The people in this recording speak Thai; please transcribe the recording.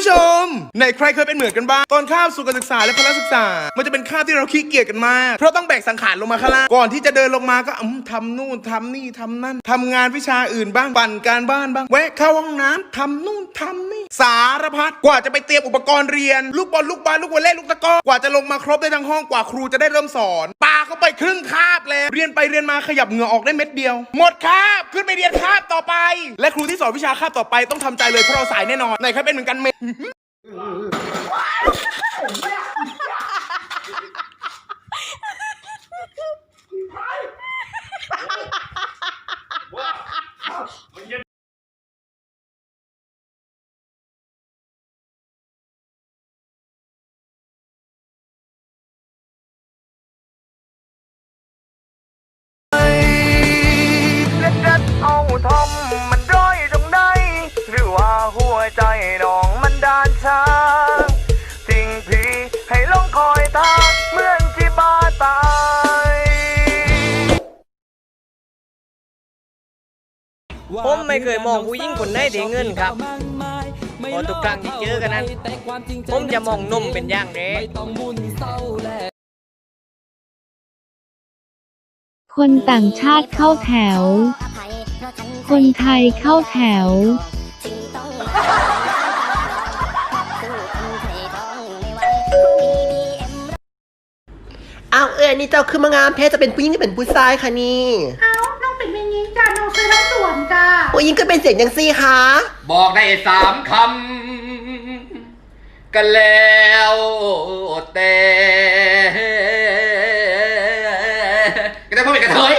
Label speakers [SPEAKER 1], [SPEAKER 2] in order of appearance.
[SPEAKER 1] ผู้ชม ไหนใครเคยเป็นเหมือนกันบ้าง ตอนข้ามสู่การศึกษาและพละศึกษา มันจะเป็นข้ามที่เราขี้เกียจกันมาก เพราะต้องแบกสังขารลงมาข้างล่าง ก่อนที่จะเดินลงมาก็อืมทำนู่นทำนี่ทำนั่นทำงานวิชาอื่นบ้าง ปั่นการบ้านบ้าง แวะเข้าห้องน้ำทำนู่นทำนี่ สารพัด กว่าจะไปเตรียมอุปกรณ์เรียน ลูกบอลลูกบาสลูกวอลเลย์ลูกตะกร้อกว่าจะลงมาครบได้ทั้งห้อง กว่าครูจะได้เริ่มสอน ปาเข้าไปครึ่งคาบแล้ว เรียนไปเรียนมาขยับเหงื่อออกได้เม็ดเดียว หมดคาบ ขึ้นไปเรียนคาบต่อไป และครูที่สอนวิชาคาบต่อไปต้องทำใจเลยเพราะเราสายแน่นอนไหนใครเป็นเหมือนกันไหม
[SPEAKER 2] ใจน้องมันดานช้าทิ้งพี่ให้ลงคอยตาเหมือนที่บ้าตาย
[SPEAKER 3] ผมไม่เคยมองผู้หญิงคนไหนได้เงินครับพราะทุกครั้งที่เจอกันนั้น ผมจะมองนุ่มเป็นอย่างแรก
[SPEAKER 4] คนต่างชาติเข้าแถว คนไทยเข้าแถว เอา
[SPEAKER 5] เอ้ยนี่เจ้าคือมางามแพ้จะเป็นผู้หญิงก็เป็นผู้ชายค่ะนี่
[SPEAKER 6] เอาน้องเป็นอย่างนี้จ้าน้องซื้อทั้งส่วนจ้า
[SPEAKER 5] ผู้หญิงก็เป็นเสียงยังซี่คะ
[SPEAKER 7] บอกได้สามคำกันแล้วแต่ก็ได้พูดเป็นกระเทย